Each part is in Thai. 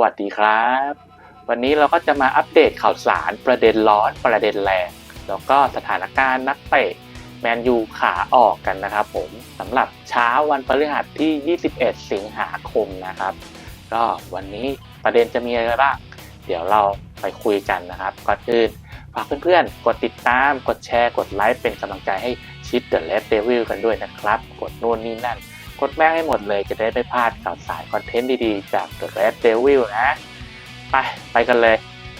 วัสดีครับ วันนี้เราก็จะมาอัปเดตข่าวสารประเด็นร้อนประเด็นแรงแล้วก็สถานการณ์นักเตะแมนยูขาออกกันนะครับผมสำหรับเช้าวันพฤหัสที่ 21 สิงหาคมนะครับ ก็วันนี้ประเด็นจะมีอะไรบ้าง เดี๋ยวเราไปคุยกันนะครับก่อนอื่นฝากเพื่อนๆ กดติดตาม กดแชร์ กดไลค์ เป็นกำลังใจให้ชิดเดอะเลดเดวิลกันด้วยนะครับ กดนู่นนี่นั่น ดแม่งให้หมดเลยจะได้ไม่พลาดข่าวสารคอนเทนต์ดีๆ จาก The Red Devil นะ ไป ไปกันเลย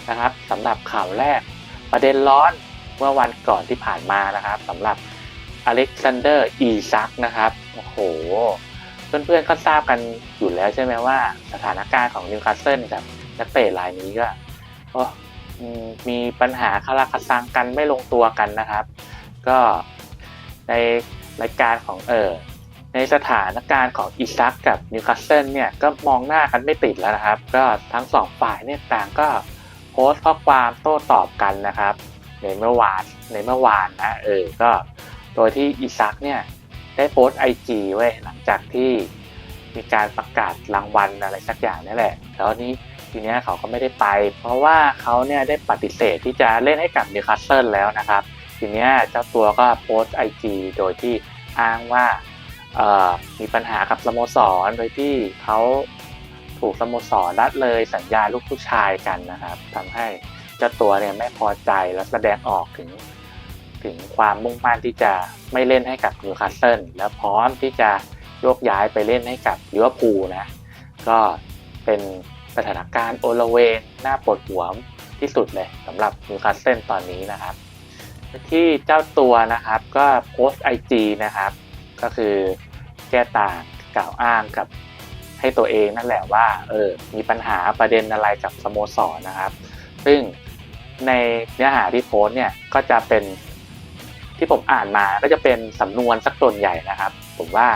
นะครับสำหรับข่าวแรก ประเด็นร้อนเมื่อวันก่อนที่ผ่านมานะครับสำหรับอเล็กซานเดอร์อีซักนะครับ โอ้โห เพื่อนๆก็ทราบกันอยู่แล้วใช่ไหมว่า สถานการณ์ของนิวคาสเซิลกับนักเตะรายนี้ก็มมีปัญหาคาราคาซังกันไม่ลงตัวกันนะครับ ก็ในรายการของเออ ในสถานการณ์ของอิซักกับนิวคาสเซิลเนี่ยก็มองหน้ากันไม่ติดแล้วนะครับ ก็ทั้งสองฝ่ายเนี่ยต่างก็โพสต์ข้อความโต้ตอบกันนะครับ ในเมื่อวานในเมื่อวานนะเออก็โดยที่อิซักเนี่ยได้โพสต์ไอจีไว้หลังจากที่มีการประกาศรางวัลอะไรสักอย่างนี่แหละ แล้วนี้ทีเนี้ยเขาก็ไม่ได้ไป เพราะว่าเขาเนี่ยได้ปฏิเสธที่จะเล่นให้กับนิวคาสเซิลแล้วนะครับ ทีเนี้ยเจ้าตัวก็โพสต์ไอจีโดยที่อ้างว่า มีปัญหากับสโมสรโดยที่เขาถูกสโมสรรัดเลยสัญญาลูกผู้ชายกันนะครับทำให้เจ้าตัวเนี่ยไม่พอใจและแสดงออกถึงถึงความมุ่งมั่นที่จะไม่เล่นให้กับนิวคาสเซิลแล้วพร้อมที่จะโยกย้ายไปเล่นให้กับลิเวอร์พูลนะ ก็เป็นสถานการณ์โอลเวงน่าปวดหัวที่สุดเลยสำหรับนิวคาสเซิลตอนนี้นะครับ ที่เจ้าตัวนะครับก็โพสต์ไอจีนะครับ ก็คือแก้ต่างกล่าวอ้างกับให้ตัวเองนั่นแหละว่าเออมีปัญหาประเด็นอะไรกับสโมสรนะครับ ซึ่งในเนื้อหาที่โพสเนี่ยก็จะเป็นที่ผมอ่านมาก็จะเป็นสำนวนสักส่วนใหญ่นะครับ ผมว่า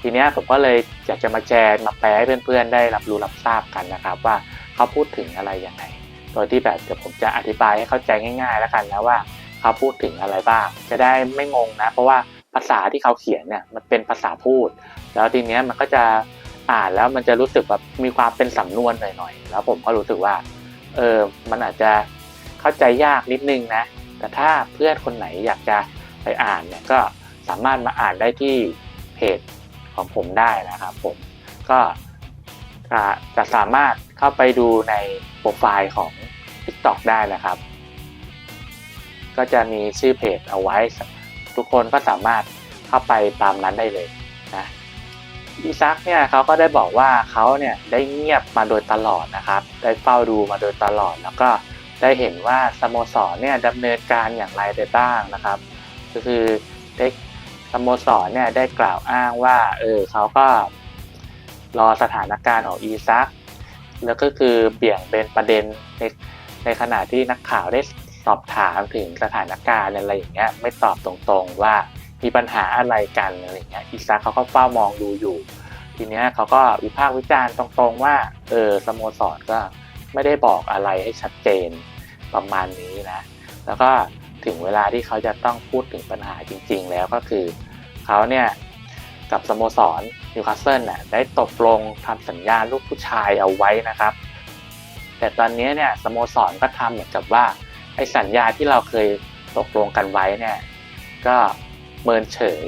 ทีเนี้ยผมก็เลยอยากจะมาแชร์มาแปลให้เพื่อนๆ ได้รับรู้รับทราบกันนะครับ ว่าเขาพูดถึงอะไรยังไงโดยที่แบบเดี๋ยวผมจะอธิบายให้เข้าใจง่าย ๆ แล้วกันนะว่าเขาพูดถึงอะไรบ้าง จะได้ไม่งงนะ เพราะว่า ภาษาที่เขาเขียนเนี่ยมันเป็นภาษาพูด แล้วทีเนี้ยมันก็จะอ่านแล้วมันจะรู้สึกแบบมีความเป็นสำนวนหน่อยๆแล้วผมก็รู้สึกว่าเออมันอาจจะเข้าใจยากนิดนึงนะ แต่ถ้าเพื่อนคนไหนอยากจะไปอ่านเนี่ยก็สามารถมาอ่านได้ที่เพจของผมได้นะครับผมก็จะสามารถเข้าไปดูในโปรไฟล์ของ TikTok ได้นะครับ ก็จะมีชื่อเพจเอาไว้ ทุกคนก็สามารถเข้าไปตามนั้นได้เลยนะอีซักเนี่ยเขาก็ได้บอกว่าเขาเนี่ยได้เงียบมาโดยตลอดนะครับ ได้เฝ้าดูมาโดยตลอด แล้วก็ได้เห็นว่าสโมสรเนี่ยดำเนินการอย่างไรได้บ้างนะครับ ก็คือได้สโมสรเนี่ยได้กล่าวอ้างว่าเออเขาก็รอสถานการณ์ของอีซักแล้วก็คือเบี่ยงเป็นประเด็นในในขณะที่นักข่าวได้ สอบถามถึงสถานการณ์อะไรอย่างเงี้ยไม่ตอบตรงๆว่ามีปัญหาอะไรกันอะไรอย่างเงี้ยอีซักเขาก็เฝ้ามองดูอยู่ ทีเนี้ยเขาก็วิพากษ์วิจารณ์ตรงๆว่าเออสโมสรก็ไม่ได้บอกอะไรให้ชัดเจนประมาณนี้นะ แล้วก็ถึงเวลาที่เขาจะต้องพูดถึงปัญหาจริง ๆ แล้วก็คือเขาเนี่ยกับสโมสรนิวคาสเซิลน่ะได้ตกลงทำสัญญาลูกผู้ชายเอาไว้นะครับ แต่ตอนนี้เนี่ยสโมสรก็ทำเหมือนกับว่า ไอสัญญาที่เราเคยตกลงกันไว้เนี่ย ก็เมินเฉย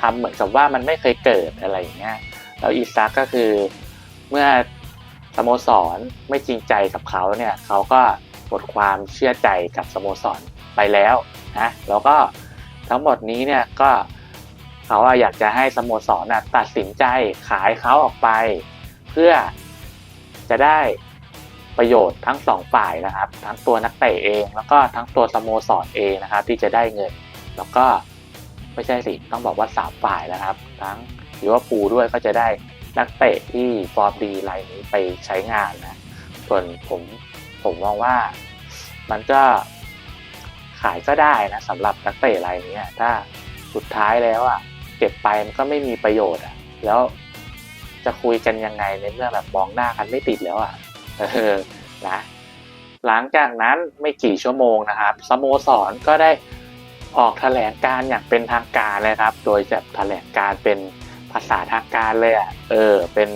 ทำเหมือนกับว่ามันไม่เคยเกิดอะไรอย่างเงี้ยแล้วอีซักก็คือเมื่อสโมสรไม่จริงใจกับเขาเนี่ยเขาก็หมดความเชื่อใจกับสโมสรไปแล้วนะแล้วก็ทั้งหมดนี้เนี่ยก็เขาอยากจะให้สโมสรน่ะตัดสินใจขายเขาออกไป เพื่อจะได้ ประโยชน์ทั้งสองฝ่ายนะครับ ทั้งตัวนักเตะเอง แล้วก็ทั้งตัวสโมสรเองนะครับ ที่จะได้เงิน แล้วก็ไม่ใช่สิต้องบอกว่าสามฝ่ายนะครับ ทั้งลิเวอร์พูลด้วยก็จะได้นักเตะที่ฟอร์มดีรายนี้ไปใช้งานนะ ส่วนผมผมมองว่ามันก็ขายก็ได้นะสำหรับนักเตะรายนี้ถ้าสุดท้ายแล้วอะเก็บไปมันก็ไม่มีประโยชน์อะแล้วจะคุยกันยังไงในเมื่อแบบมองหน้ากันไม่ติดแล้วอะ เออนะหลังจากนั้นไม่กี่ชั่วโมงนะครับสโมสรก็ได้ออกแถลงการอย่างเป็นทางการเลยครับ โดยจะแถลงการเป็นภาษาทางการเลยอะเออเป็น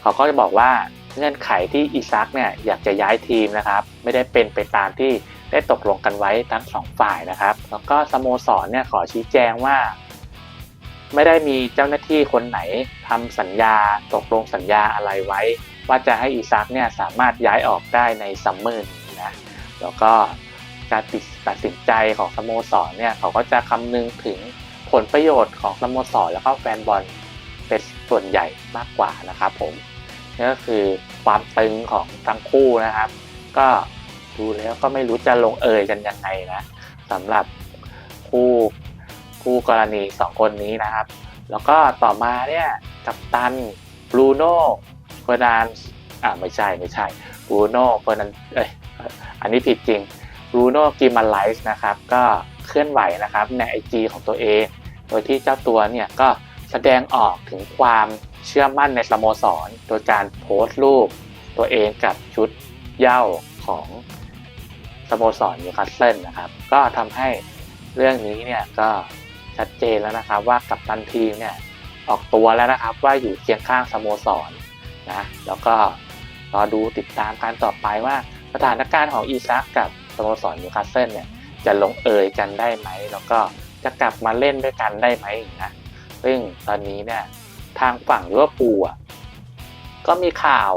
เขาก็จะบอกว่าเงื่อนไขที่อีซักเนี่ยอยากจะย้ายทีมนะครับ ไม่ได้เป็นไปตามที่ได้ตกลงกันไว้ทั้งสองฝ่ายนะครับ แล้วก็สโมสรเนี่ยขอชี้แจงว่า ไม่ได้มีเจ้าหน้าที่คนไหนทำสัญญาตกลงสัญญาอะไรไว้ ว่าจะให้อีซักเนี่ยสามารถย้ายออกได้ในซัมเมอร์นี้นะแล้วก็การตัดสินใจของสโมสรเนี่ยเขาก็จะคำนึงถึงผลประโยชน์ของสโมสรแล้วก็แฟนบอลเป็นส่วนใหญ่มากกว่านะครับผมนี่ก็คือความตึงของทั้งคู่นะครับ ก็ดูแล้วก็ไม่รู้จะลงเอยกันยังไงนะสำหรับคู่คู่กรณีสองคนนี้นะครับ แล้วก็ต่อมาเนี่ยกัปตันบรูโน่ เฟอร์นานอ่าไม่ใช่ไม่ใช่บูโน่เฟอร์นันเอ้ยอันนี้ผิดจริงบรูโน่กิมาไลส์นะครับก็เคลื่อนไหวนะครับใน IG ของตัวเอง โดยที่เจ้าตัวเนี่ยก็แสดงออกถึงความเชื่อมั่นในสโมสร โดยการโพสต์รูปตัวเองกับชุดเย้าของสโมสรนิวคาสเซิลนะครับ ก็ทำให้เรื่องนี้เนี่ยก็ชัดเจนแล้วนะครับว่ากัปตันทีมเนี่ยออกตัวแล้วนะครับว่าอยู่เคียงข้างสโมสร นะแล้วก็รอดูติดตามการต่อไปว่าสถานการณ์ของอีซักกับสโมสรนิวคาสเซิลเนี่ยจะลงเอยกันได้ไหม แล้วก็จะกลับมาเล่นด้วยกันได้ไหมนะซึ่งตอนนี้เนี่ยทางฝั่งลิเวอร์พูลอะก็มีข่าว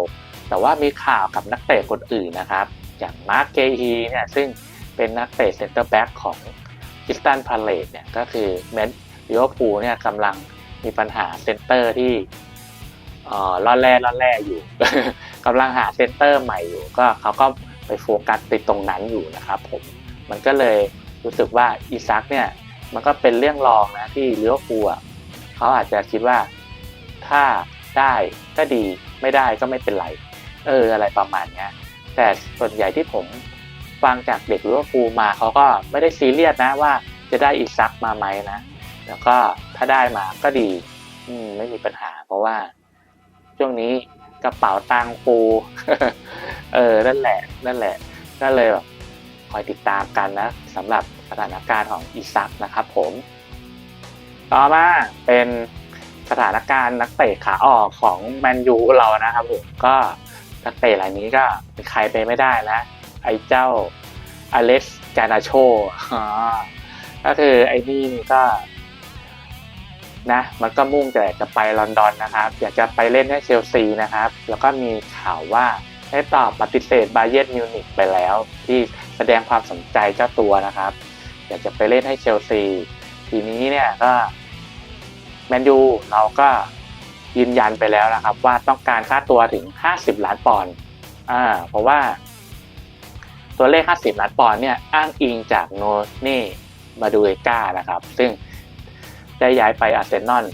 แต่ว่ามีข่าวกับนักเตะคนอื่นนะครับ อย่างมาร์เกฮีเนี่ยซึ่งเป็นนักเตะเซ็นเตอร์แบ็กของคิสตันพาเลตเนี่ยก็คือแมนลิเวอร์พูลเนี่ยกำลังมีปัญหาเซ็นเตอร์ที่ ล่อแร่ล่อแร่อยู่กำลังหาเซนเตอร์ใหม่อยู่ ก็เขาก็ไปโฟกัสติดตรงนั้นอยู่นะครับผมมันก็เลยรู้สึกว่าอีซักเนี่ยมันก็เป็นเรื่องรองนะที่ลิเวอร์พูลอะเขาอาจจะคิดว่าถ้าได้ก็ดีไม่ได้ก็ไม่เป็นไร เอออะไรประมาณเนี้ยแต่ส่วนใหญ่ที่ผมฟังจากเด็กลิเวอร์พูลมาเขาก็ไม่ได้ซีเรียสนะว่าจะได้อีซักมาไหมนะ แล้วก็ถ้าได้มาก็ดี อืมไม่มีปัญหาเพราะว่า ช่วงนี้กระเป๋าตังค์ปูเออนั่นแหละ นั่นแหละก็เลยแบบคอยติดตามกันนะสำหรับสถานการณ์ของอีซักนะครับผม ต่อมาเป็นสถานการณ์นักเตะขาออกของแมนยูเรานะครับผมก็นักเตะรายนี้ก็เป็นใครไปไม่ได้นะไอ้เจ้าอเล็กซ์กานาโชก็คือไอ้นี่ก็ นะมันก็มุ่งแต่จะไปลอนดอนนะครับ อยากจะไปเล่นให้เชลซีนะครับ แล้วก็มีข่าวว่าได้ตอบปฏิเสธบาเยิร์นมิวนิกไปแล้ว ที่แสดงความสนใจเจ้าตัวนะครับ อยากจะไปเล่นให้เชลซี ทีนี้เนี่ยก็แมนยูเราก็ยืนยันไปแล้วนะครับ ว่าต้องการค่าตัวถึง 50 ล้านปอนด์อ่าเพราะว่าตัวเลข 50 ล้านปอนด์เนี่ยอ้างอิงจากโนเน่มาดูเอก้านะครับ ซึ่ง ได้ย้ายไปอาร์เซนอล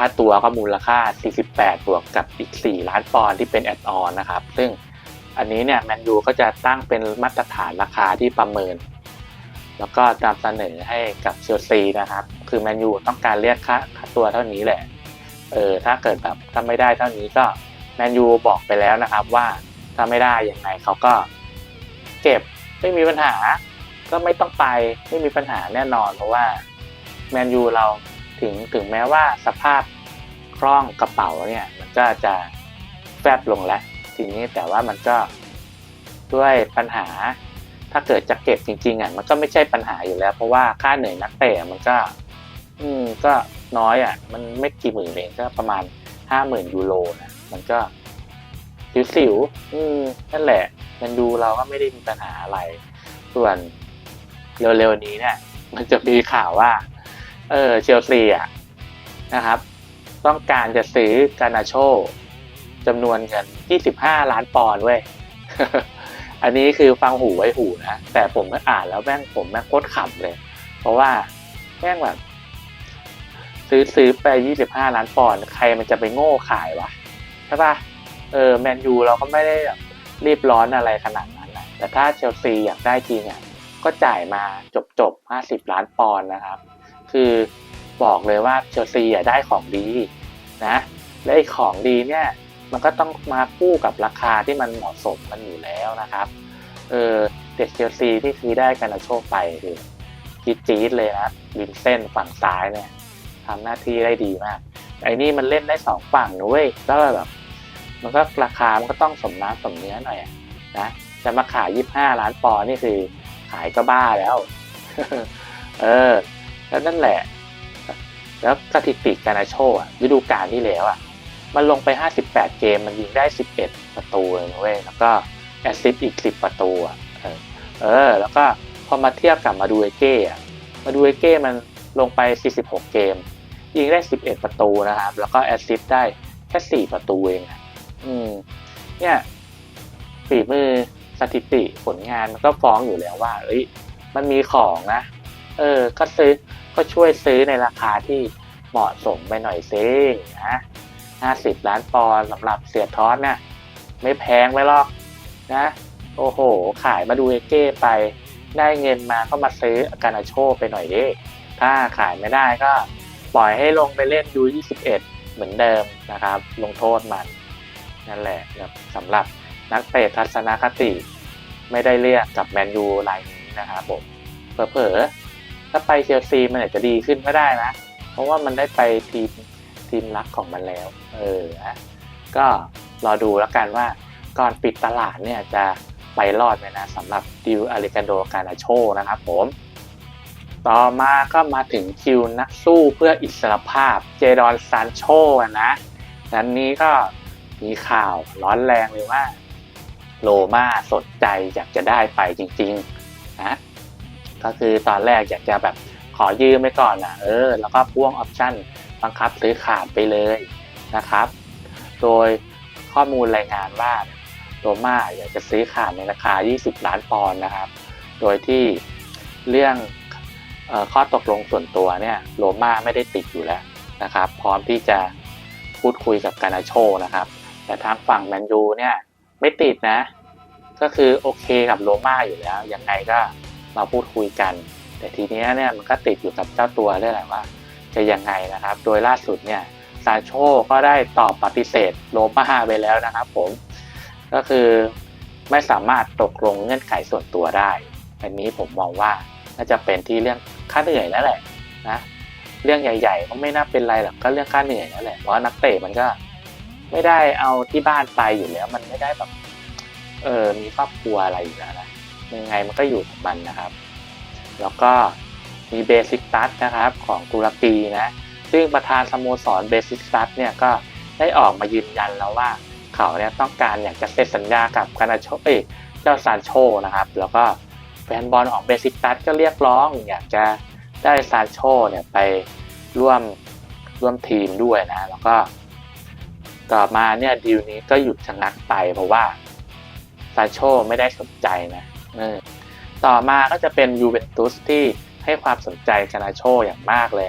ค่าตัวก็มูลค่า 48 บวกกับอีก 4 ล้านปอนด์ที่เป็นแอดออนนะครับ ซึ่งอันนี้เนี่ยแมนยูก็จะตั้งเป็นมาตรฐานราคาที่ประเมิน แล้วก็นำเสนอให้กับเชลซีนะครับ คือแมนยูต้องการเรียกค่าค่าตัวเท่านี้แหละ เออถ้าเกิดแบบถ้าไม่ได้เท่านี้ก็แมนยูบอกไปแล้วนะครับว่าถ้าไม่ได้ยังไงเขาก็เก็บไม่มีปัญหา ก็ไม่ต้องไปไม่มีปัญหาแน่นอนเพราะว่าแมนยูเรา ถึงถึงแม้ว่าสภาพคล่องกระเป๋าเนี่ยมันก็จะแฟบลงแล้วทีนี้แต่ว่ามันก็ด้วยปัญหาถ้าเกิดจะเก็บจริงๆอะมันก็ไม่ใช่ปัญหาอยู่แล้ว เพราะว่าค่าเหนื่อยนักเตะมันก็ อืมก็น้อยอะ มันไม่กี่หมื่นเองก็ประมาณห้าหมื่นยูโรนะมันก็สิวๆอืมนั่นแหละมันดูเราก็ไม่ได้มีปัญหาอะไร ส่วนเร็วๆนี้เนี่ยมันจะมีข่าวว่า เออเชลซีอะนะครับ ต้องการจะซื้อกานาโชจำนวนเงิน 25 ล้านปอนด์เว้ย อันนี้คือฟังหูไว้หูนะ แต่ผมก็อ่านแล้วแม่งผมแม่งโคตรขำเลย เพราะว่าแม่งแบบซื้อซื้อไป 25 ล้านปอนด์ใครมันจะไปโง่ขายวะใช่ปะเออแมนยูเราก็ไม่ได้รีบร้อนอะไรขนาดนั้นนะแต่ถ้าเชลซีอยากได้จริงอะก็จ่ายมาจบจบ50 ล้านปอนด์นะครับ คือบอกเลยว่าเชลซีได้ของดีนะและไอ้ของดีเนี่ยมันก็ต้องมาคู่กับราคาที่มันเหมาะสมกันอยู่แล้วนะครับเออเด็กเชลซีที่คือได้กันโชคไปคือจี๊ดจี๊ดเลยนะริมเส้นฝั่งซ้ายเนี่ยทำหน้าที่ได้ดีมากไอ้นี่มันเล่นได้สองฝั่งนะเว้ยก็แบบ มันก็ราคามันก็ต้องสมน้ำสมเนื้อหน่อยนะจะมาขาย 25 ล้านปอนด์นี่คือขายก็บ้าแล้ว เออ แล้วนั่นแหละ แล้วสถิติการาโชอะฤดูกาลที่แล้วอะ มันลงไป 58 เกมมันยิงได้ 11 ประตูเลยนะเว้ยแล้วก็แอสซิสต์อีก 10 ประตูอะเออ แล้วก็พอมาเทียบกับมาดูเอเก้อะมาดูเอเก้มันลงไป 46 เกม ยิงได้ 11 ประตูนะครับ แล้วก็แอสซิสต์ได้แค่ 4 ประตูเองอะอืม เนี่ยฝีมือสถิติผลงานมันก็ฟ้องอยู่แล้วว่า เอ้ย มันมีของนะ เออ ก็ซื้อก็ช่วยซื้อในราคาที่เหมาะสมไปหน่อยซินะห้าสิบล้านปอนด์สำหรับเสียทอสเนี่ยไม่แพงไปหรอกนะ โอ้โห ขายมาดูเอเก้ไป ได้เงินมาก็มาซื้อการาโชไปหน่อยดิถ้าขายไม่ได้ก็ปล่อยให้ลงไปเล่นยู21 เหมือนเดิมนะครับ ลงโทษมัน นั่นแหละสำหรับนักเตะทัศนคติ ไม่ได้เรียกกับแมนยูรายนี้นะครับผมเผลอๆ ถ้าไปเชลซีมันอาจจะดีขึ้นก็ได้นะ เพราะว่ามันได้ไปทีมทีมรักของมันแล้ว เออนะก็รอดูแล้วกันว่าก่อนปิดตลาดเนี่ยจะไปรอดไหมนะสำหรับดิวอาริกาโดกานาโชนะครับผม ต่อมาก็มาถึงคิวนักสู้เพื่ออิสรภาพเจดอนซานโชนะนั้นนี้ก็มีข่าวร้อนแรงเลยว่าโรมาสนใจอยากจะได้ไปจริง ๆ นะ ก็คือตอนแรกอยากจะแบบขอยืมไปก่อนนะเออ แล้วก็พ่วงออปชั่นบังคับซื้อขาดไปเลยนะครับ โดยข้อมูลรายงานว่าโรม่าอยากจะซื้อขาดในราคา 20 ล้านปอนด์นะครับ โดยที่เรื่องออข้อตกลงส่วนตัวเนี่ยโรม่าไม่ได้ติดอยู่แล้วนะครับ พร้อมที่จะพูดคุยกับกานาโชนะครับ แต่ทางฝั่งแมนยูเนี่ยไม่ติดนะ ก็คือโอเคกับโรม่าอยู่แล้ว ยังไงก็ มาพูดคุยกัน แต่ทีเนี้ยเนี่ยมันก็ติดอยู่กับเจ้าตัวเรื่องอะไรว่า จะยังไงนะครับ โดยล่าสุดเนี่ยซาโชก็ได้ตอบปฏิเสธโรม่าไปแล้วนะครับผมก็คือไม่สามารถตกลงเงื่อนไขส่วนตัวได้ อันนี้ผมมองว่าน่าจะเป็นที่เรื่องค่าเหนื่อยนั่นแหละนะเรื่องใหญ่ ๆ ก็ไม่น่าเป็นไรหรอกก็เรื่องค่าเหนื่อยนั่นแหละเพราะนักเตะมันก็ไม่ได้เอาที่บ้านไปอยู่แล้ว มันไม่ได้แบบเออมีครอบครัวอะไรอยู่แล้วนะ ยังไงมันก็อยู่ของมันนะครับ แล้วก็มีเบสิกตัสนะครับของตุรกีนะซึ่งประธานสโมสรเบสิกตัสเนี่ยก็ได้ออกมายืนยันแล้วว่าเขาเนี่ยต้องการอยากจะเซ็นสัญญากับคานาโชเอ้ยเจ้าซานโชนะครับ แล้วก็แฟนบอลของเบสิกตัสก็เรียกร้อง อยากจะได้ซานโชเนี่ยไปร่วมร่วมทีมด้วยนะแล้วก็ต่อมาเนี่ยดีลนี้ก็หยุดชะงักไปเพราะว่าซานโชไม่ได้สนใจนะ ต่อมาก็จะเป็นยูเวนตุสที่ให้ความสนใจกานาโชอย่างมากเลย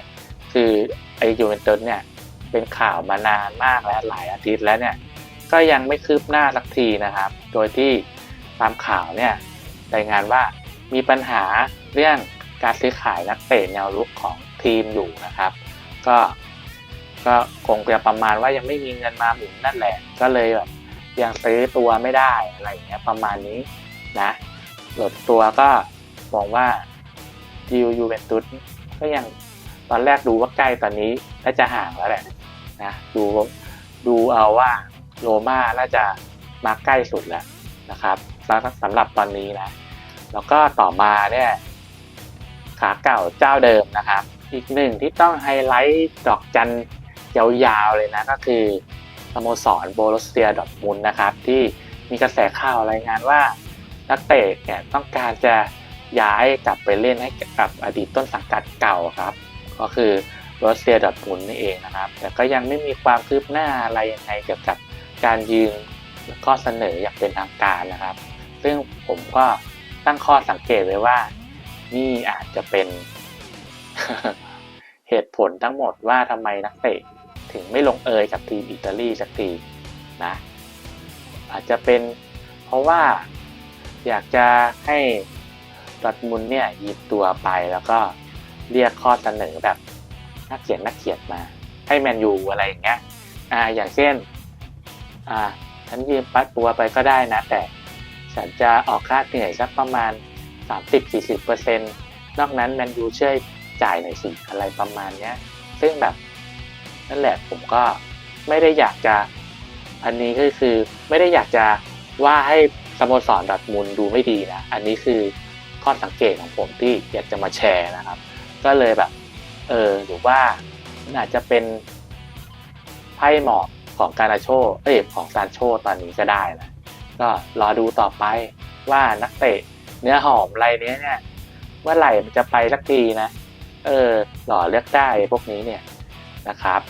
คือไอยูเวนตุสเนี่ยเป็นข่าวมานานมากแล้วหลายอาทิตย์แล้วเนี่ยก็ยังไม่คืบหน้าสักทีนะครับ โดยที่ตามข่าวเนี่ยรายงานว่ามีปัญหาเรื่องการซื้อขายนักเตะแนวรุกของทีมอยู่นะครับ ก็ก็คงจะประมาณว่ายังไม่มีเงินมาหมุนนั่นแหละ ก็เลยแบบยังซื้อตัวไม่ได้อะไรอย่างเงี้ยประมาณนี้นะ หลดตัวก็มองว่าดิวยูเวนตุสก็ยังตอนแรกดูว่าใกล้ตอนนี้น่าจะห่างแล้วแหละนะดูดูเอาว่าโรม่าน่าจะมาใกล้สุดแล้วนะครับสำหรับตอนนี้นะ แล้วก็ต่อมาเนี่ยขาเก่าเจ้าเดิมนะครับ อีกหนึ่งที่ต้องไฮไลท์ดอกจันยาวๆเลยนะก็คือสโมสรโบรสเซียดอทมุนนะครับ ที่มีกระแสข่าวรายงานว่า นักเตะเนี่ยต้องการจะย้ายกลับไปเล่นให้กับอดีตต้นสังกัดเก่าครับ ก็คือโรสเซียดอร์ทมุนนี่เองนะครับ แต่ก็ยังไม่มีความคืบหน้าอะไรยังไงเกี่ยวกับการยืนข้อเสนออย่างเป็นทางการนะครับ ซึ่งผมก็ตั้งข้อสังเกตไว้ว่า นี่อาจจะเป็น เหตุผลทั้งหมดว่าทำไมนักเตะถึงไม่ลงเอยกับทีมอิตาลีสักทีนะ อาจจะเป็นเพราะว่า อยากจะให้ดอร์ทมุนเนี่ยหยิบตัวไปแล้วก็เรียกข้อเสนอแบบนักเขียนนักเขียนมา ให้แมนยูอะไรอย่างเงี้ยอ่าอย่างเช่นอ่าฉันยืมปัดตัวไปก็ได้นะ แต่ฉันจะออกค่าเหนื่อยสักประมาณ 30-40%นอกนั้นแมนยูช่วยจ่ายหน่อยสิอะไรประมาณเนี้ยซึ่งแบบนั่นแหละผมก็ไม่ได้อยากจะอันนี้ก็คือไม่ได้อยากจะว่าให้ สโมสรดอร์ทมุนด์ดูไม่ดีนะ อันนี้คือข้อสังเกตของผมที่อยากจะมาแชร์นะครับ ก็เลยแบบ เออหรือว่านอาจจะเป็นไพ่หมอกของการาโชเอ้ยของซานโชตอนนี้ก็ได้นะก็รอดูต่อไปว่านักเตะเนื้อหอมอะไรเนี้ยเนี่ยเมื่อไหร่มันจะไปสักทีนะ เออหล่อเลือกได้พวกนี้เนี่ยนะครับ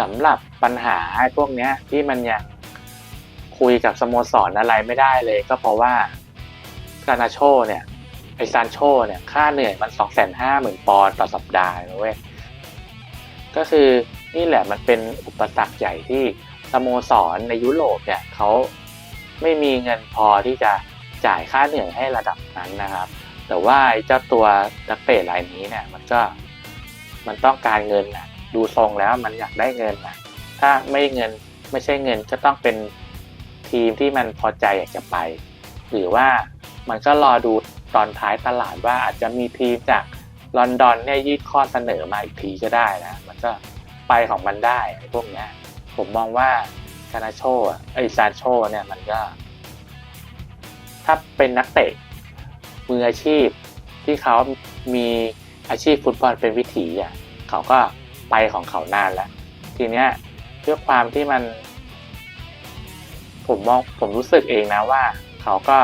สำหรับปัญหาพวกเนี้ยที่มันยัง คุยกับสโมสรอะไรไม่ได้เลย ก็เพราะว่าซานาโชเนี่ยไอซานโชเนี่ยค่าเหนื่อยมันสองแสนห้าหมื่นปอนด์ต่อสัปดาห์นะเว้ยก็คือนี่แหละมันเป็นอุปสรรคใหญ่ที่สโมสรในยุโรปเนี่ยเขาไม่มีเงินพอที่จะจ่ายค่าเหนื่อยให้ระดับนั้นนะครับ แต่ว่าไอ้เจ้าตัวนักเตะรายนี้เนี่ยมันก็มันต้องการเงินนะดูทรงแล้วมันอยากได้เงินนะถ้าไม่เงินไม่ใช่เงินก็ต้องเป็น ทีมที่มันพอใจอยากจะไป หรือว่ามันก็รอดูตอนท้ายตลาดว่าอาจจะมีทีมจากลอนดอนเนี่ยยื่นข้อเสนอมาอีกทีก็ได้นะ มันก็ไปของมันได้พวกเนี้ยผมมองว่าซานาโชอะไอซานโชเนี่ยมันก็ ถ้าเป็นนักเตะมืออาชีพที่เขามีอาชีพฟุตบอลเป็นวิถีอะเขาก็ไปของเขานานแล้ว ทีเนี้ยด้วยความที่มัน ผมมองผมรู้สึกเองนะว่า เขาก็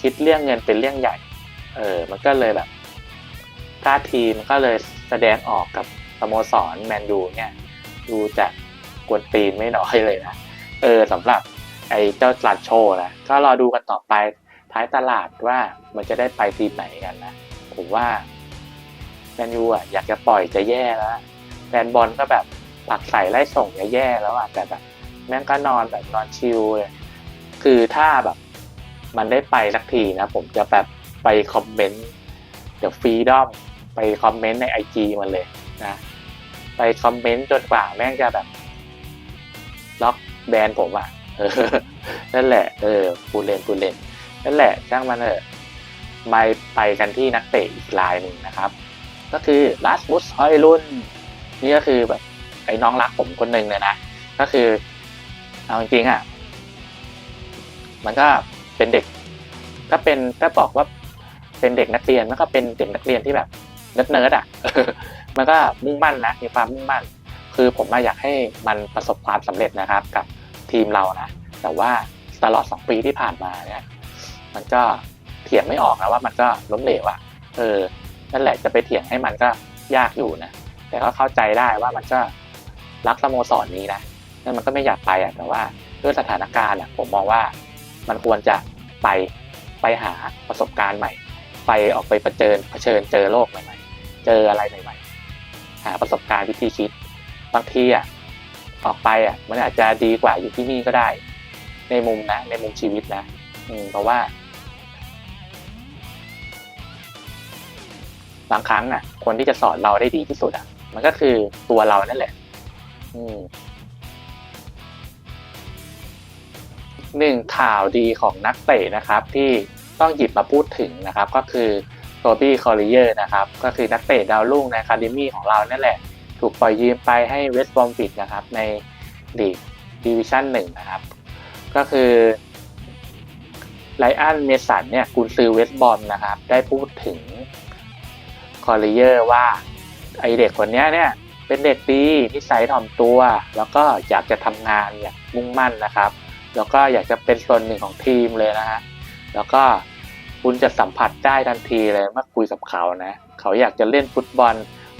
คิดเรื่องเงินเป็นเรื่องใหญ่ เออ มันก็เลยแบบท่าทีมันก็เลยแสดงออกกับสโมสรแมนยูเนี่ยดูจากกวนตีนไม่น้อยเลยนะ เออสำหรับไอ้เจ้าตลัดโชนะก็รอดูกันต่อไปท้ายตลาดว่ามันจะได้ไปทีไหนกันนะ ผมว่าแมนยูอะอยากจะปล่อยจะแย่แล้วแฟนบอลก็แบบปักใส่ไล่ส่งจะแย่แล้วอะแต่แบบ แม่งก็นอนแบบนอนชิลเลยคือถ้าแบบ มันได้ไปสักทีนะ ผมจะแบบไปคอมเมนต์เดี๋ยวฟรีดอมไปคอมเมนต์ในไอจีมันเลยนะ ไปคอมเมนต์จนกว่าแม่งจะแบบ ล็อกแบนผมอะนั่นแหละ เออปูเลนปูเลนนั่นแหละช่างมันเถอะมาไปกันที่นักเตะอีกรายหนึ่งนะครับ ก็คือลาสมุสฮอยลุนนี่ก็คือแบบไอ้น้องรักผมคนหนึ่งเลยนะ ก็คือ เอาจริงๆอะ มันก็เป็นเด็ก ก็เป็นถ้าบอกว่าเป็นเด็กนักเรียนมันก็เป็นเด็กนักเรียนที่แบบเนิร์ดๆอะมันก็มุ่งมั่นนะมีความมุ่งมั่น คือผมมาอยากให้มันประสบความสำเร็จนะครับ กับทีมเรานะแต่ว่าตลอด 2 ปีที่ผ่านมาเนี่ย มันก็เถียงไม่ออกนะว่ามันก็ล้มเหลวอะเออนั่นแหละจะไปเถียงให้มันก็ยากอยู่นะแต่ก็เข้าใจได้ว่ามันก็รักสโมสรนี้นะ แล้วมันก็ไม่อยากไปอะแต่ว่าด้วยสถานการณ์อะผมมองว่ามันควรจะไปไปหาประสบการณ์ใหม่ ไปออกไปเผชิญเผชิญเจอโลกใหม่ๆเจออะไรใหม่ๆหาประสบการณ์วิธีคิดบางทีอะออกไปอะมันอาจจะดีกว่าอยู่ที่นี่ก็ได้ ในมุมนะ ในมุมชีวิตนะ อืมเพราะว่า บางครั้งอะ คนที่จะสอนเราได้ดีที่สุดอะ มันก็คือตัวเรานั่นแหละ อืม หนึ่งข่าวดีของนักเตะนะครับที่ต้องหยิบมาพูดถึงนะครับ ก็คือโทบี้คอริเยอร์นะครับ ก็คือนักเตะดาวรุ่งในคาเดมี่ของเรานั่นแหละ ถูกปล่อยยืมไปให้เวสต์บอมบิดนะครับในลีดิวิชั่นหนึ่งนะครับ ก็คือไลอันเมสันเนี่ยกุนซือเวสต์บอมนะครับ ได้พูดถึงคอริเยอร์ว่าไอเด็กคนนี้เนี่ยเป็นเด็กดีนิสัยถ่อมตัว แล้วก็อยากจะทำงานอย่างมุ่งมั่นนะครับ แล้วก็อยากจะเป็นส่วนหนึ่งของทีมเลยนะฮะแล้วก็คุณจะสัมผัสได้ทันทีเลยเมื่อคุยกับเขานะ เขาอยากจะเล่นฟุตบอล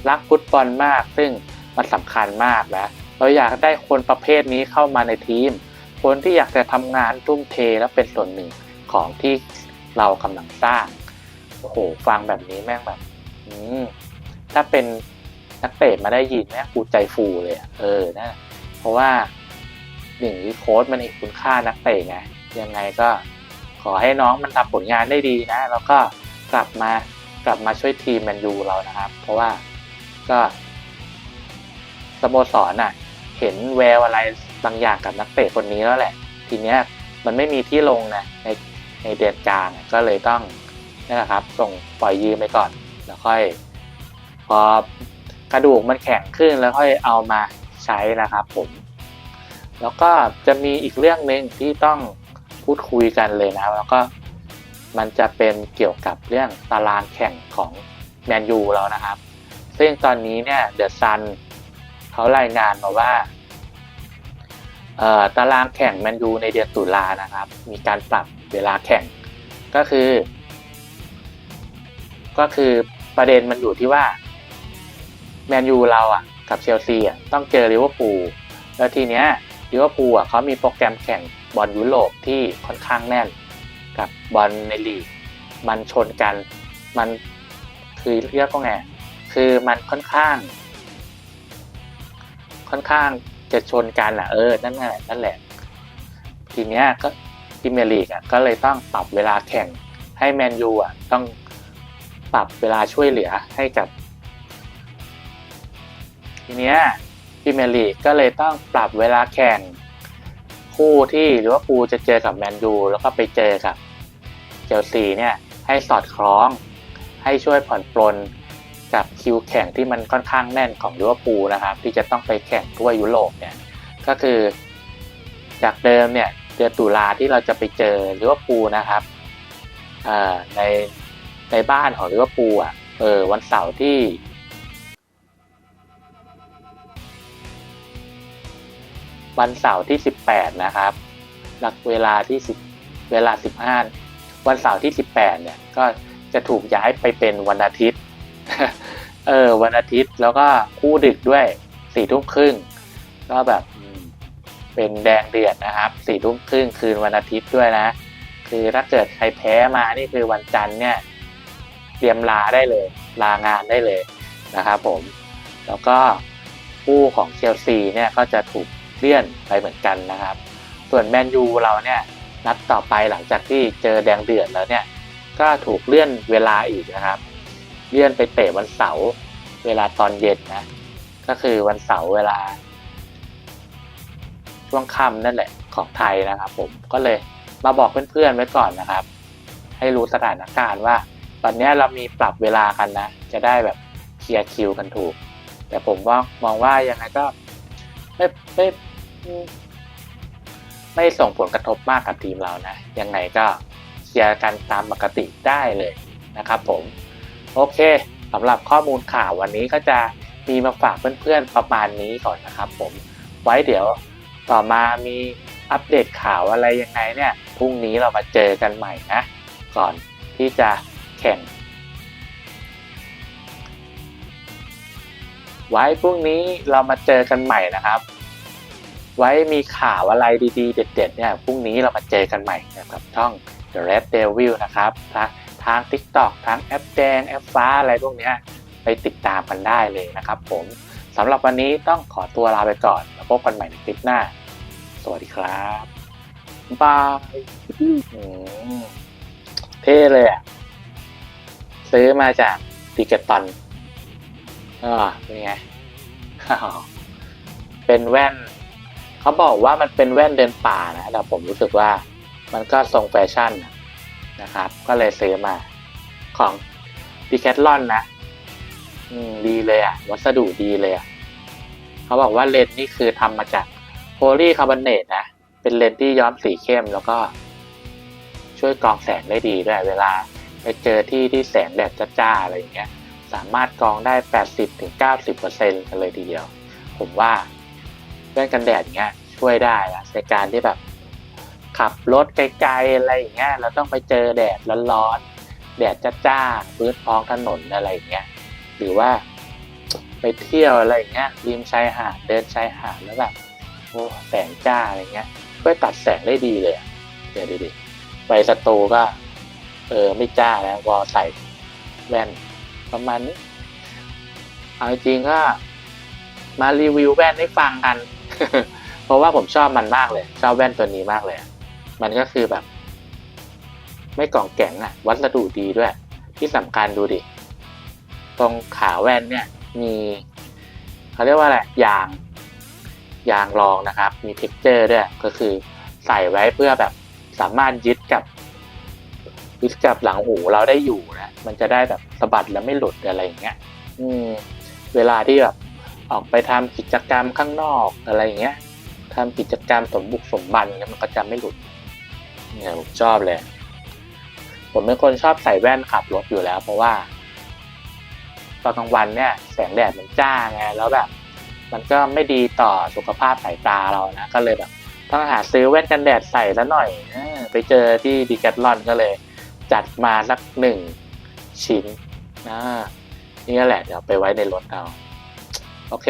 รักฟุตบอลมาก ซึ่งมันสำคัญมากนะเราอยากได้คนประเภทนี้เข้ามาในทีม คนที่อยากจะทำงานทุ่มเทและเป็นส่วนหนึ่งของที่เรากำลังสร้างโอ้โหฟังแบบนี้แม่งแบบอืมถ้าเป็นนักเตะมาได้ยินแม่งกูใจฟูเลยเออนะเพราะว่า หนึ่งที่โค้ชมันเห็นคุณค่านักเตะไงยังไงก็ขอให้น้องมันทำผลงานได้ดีนะ แล้วก็กลับมากลับมาช่วยทีมแมนยูเรานะครับ เพราะว่าก็สโมสรน่ะ เห็นแววอะไรบางอย่างกับนักเตะคนนี้แล้วแหละ ทีเนี้ยมันไม่มีที่ลงนะในในเดือนกลางก็เลยต้องนี่แหละครับ ส่งปล่อยยืมไปก่อน แล้วค่อย พอกระดูกมันแข็งขึ้นแล้วค่อยเอามาใช้นะครับผม แล้วก็จะมีอีกเรื่องหนึ่งที่ต้องพูดคุยกันเลยนะแล้วก็มันจะเป็นเกี่ยวกับเรื่องตารางแข่งของแมนยูแล้วนะครับ ซึ่งตอนนี้เนี่ยเดอะซันเขารายงานมาว่าตารางแข่งแมนยูในเดือนตุลานะครับ มีการปรับเวลาแข่งก็คือ ก็คือประเด็นมันอยู่ที่ว่าแมนยูเราอะกับเชลซีอะต้องเจอลิเวอร์พูลแล้วทีเนี้ย ลิเวอร์พูลอะเขามีโปรแกรมแข่งบอลยุโรปที่ค่อนข้างแน่น กับบอลในลีก มันชนกัน มันคือเรียกว่าไง คือมันค่อนข้าง ค่อนข้างจะชนกันอะเออ นั่นแหละ นั่นแหละ ทีเนี้ยก็พรีเมียร์ลีกอะก็เลยต้องปรับเวลาแข่งให้แมนยูอะต้องปรับเวลาช่วยเหลือให้กับ ทีเนี้ย พรีเมียร์ลีกก็เลยต้องปรับเวลาแข่ง คู่ที่หรือว่าปูจะเจอกับแมนยูแล้วก็ไปเจอกับเชลซีเนี่ยให้สอดคล้อง ให้ช่วยผ่อนปลนกับคิวแข่งที่มันค่อนข้างแน่นของลิเวอร์พูลนะครับ ที่จะต้องไปแข่งทั่วยุโรปเนี่ยก็คือจากเดิมเนี่ยเดือนตุลาที่เราจะไปเจอลิเวอร์พูลนะครับในในบ้านของลิเวอร์พูลอะเออวันเสาร์ที่ วันเสาร์ที่ 18 นะครับ หลักเวลาที่ 10 เวลา 15 วันเสาร์ที่ 18 เนี่ย ก็จะถูกย้ายไปเป็นวันอาทิตย์ เออ วันอาทิตย์แล้วก็คู่ดึกด้วยสี่ทุ่มครึ่ง ก็แบบเป็นแดงเดือดนะครับสี่ทุ่มครึ่งคืนวันอาทิตย์ด้วยนะ คือถ้าเกิดใครแพ้มา นี่คือวันจันทร์เนี่ย เตรียมลาได้เลย ลางานได้เลยนะครับผม แล้วก็คู่ของเชลซีเนี่ยก็จะถูก เลื่อนไปเหมือนกันนะครับ ส่วนแมนยูเราเนี่ยนัดต่อไปหลังจากที่เจอแดงเดือดแล้วเนี่ยก็ถูกเลื่อนเวลาอีกนะครับ เลื่อนไปเตะวันเสาร์เวลาตอนเย็นนะก็คือวันเสาร์เวลา ช่วงค่ำนั่นแหละของไทยนะครับ ผมก็เลยมาบอกเพื่อนๆไว้ก่อนนะครับ ให้รู้สถานการณ์ว่า ตอนนี้เรามีปรับเวลากันนะ จะได้แบบเคลียร์คิวกันถูก แต่ผมว่ามองว่ายังไงก็ไม่ไม่ ไม่ส่งผลกระทบมากกับทีมเรานะ ยังไงก็เคลียร์กันตามปกติได้เลยนะครับผม โอเคสำหรับข้อมูลข่าววันนี้ก็จะมีมาฝากเพื่อนๆประมาณนี้ก่อนนะครับผม ไว้เดี๋ยวต่อมามีอัปเดตข่าวอะไรยังไงเนี่ยพรุ่งนี้เรามาเจอกันใหม่นะ ก่อนที่จะแข่ง ไว้พรุ่งนี้เรามาเจอกันใหม่นะครับ ไว้มีข่าวอะไรดีๆ เด็ดๆเนี่ยพรุ่งนี้เรามาเจอกันใหม่นะครับช่อง The Red Devil นะครับทางทาง TikTok ทั้งแอปแดงแอปฟ้าอะไรพวกนี้ไปติดตามกันได้เลยนะครับผมสำหรับวันนี้ต้องขอตัวลาไปก่อน แล้วพบกันใหม่ในคลิปหน้า สวัสดีครับบายเท่เลยอะ ซื้อมาจากติเกตตอนอ่าเป็นไง เป็นแว่น เขาบอกว่ามันเป็นแว่นเดินป่านะแต่ผมรู้สึกว่ามันก็ทรงแฟชั่นนะครับ ก็เลยซื้อมาของดีแคทลอนนะอืมดีเลยอะวัสดุดีเลยอะเขาบอกว่าเลนส์นี่คือทำมาจากโพลีคาร์บอเนตนะ เป็นเลนส์ที่ย้อมสีเข้มแล้วก็ ช่วยกรองแสงได้ดีด้วยเวลาไปเจอที่ที่แสงแดดจ้าๆอะไรอย่างเงี้ย สามารถกรองได้ 80-90%กันเลยทีเดียว ผมว่า ว่นกันแดดเงี้ยช่วยได้นะในการที่แบบ ขับรถไกลๆอะไรอย่างเงี้ยเราต้องไปเจอแดดร้อนๆแดดจ้าๆพื้นท้องถนนอะไรอย่างเงี้ยหรือว่าไปเที่ยวอะไรอย่างเงี้ยริมชายหาดเดินชายหาดแล้วแบบโอ้แสงจ้าอะไรเงี้ยช่วยตัดแสงได้ดีเลยเดี๋ยวดูดิไปสตูก็เออไม่จ้าแล้วพอใส่แว่นประมาณนี้เอาจริงก็มารีวิวแว่นให้ฟังกัน เพราะว่าผมชอบมันมากเลย ชอบแว่นตัวนี้มากเลย มันก็คือแบบ ไม่กล่องแก่งอะวัสดุดีด้วย ที่สำคัญดูดิ ตรงขาแว่นเนี่ย มีเขาเรียกว่าอะไรยางยางรองนะครับ มีเท็กเจอร์ด้วย ก็คือใส่ไว้เพื่อแบบสามารถยึดกับยึดกับหลังหูเราได้อยู่นะ มันจะได้แบบสะบัดแล้วไม่หลุดอะไรอย่างเงี้ย อืม เวลาที่แบบ ออกไปทำกิจกรรมข้างนอกอะไรอย่างเงี้ยทำกิจกรรมสมบุกสมบันแล้วมันก็จะไม่หลุดเนี่ยผมชอบเลย ผมเป็นคนชอบใส่แว่นขับรถอยู่แล้ว เพราะว่าตอนกลางวันเนี่ยแสงแดดมันจ้าไงแล้วแบบ มันก็ไม่ดีต่อสุขภาพสายตาเรานะก็เลยแบบต้องหาซื้อแว่นกันแดดใส่แล้วหน่อยอไปเจอที่ดีแคทลอนก็เลย จัดมาสักหนึ่งชิ้นอ่านี่แหละเดี๋ยวไปไว้ในรถเอา โอเค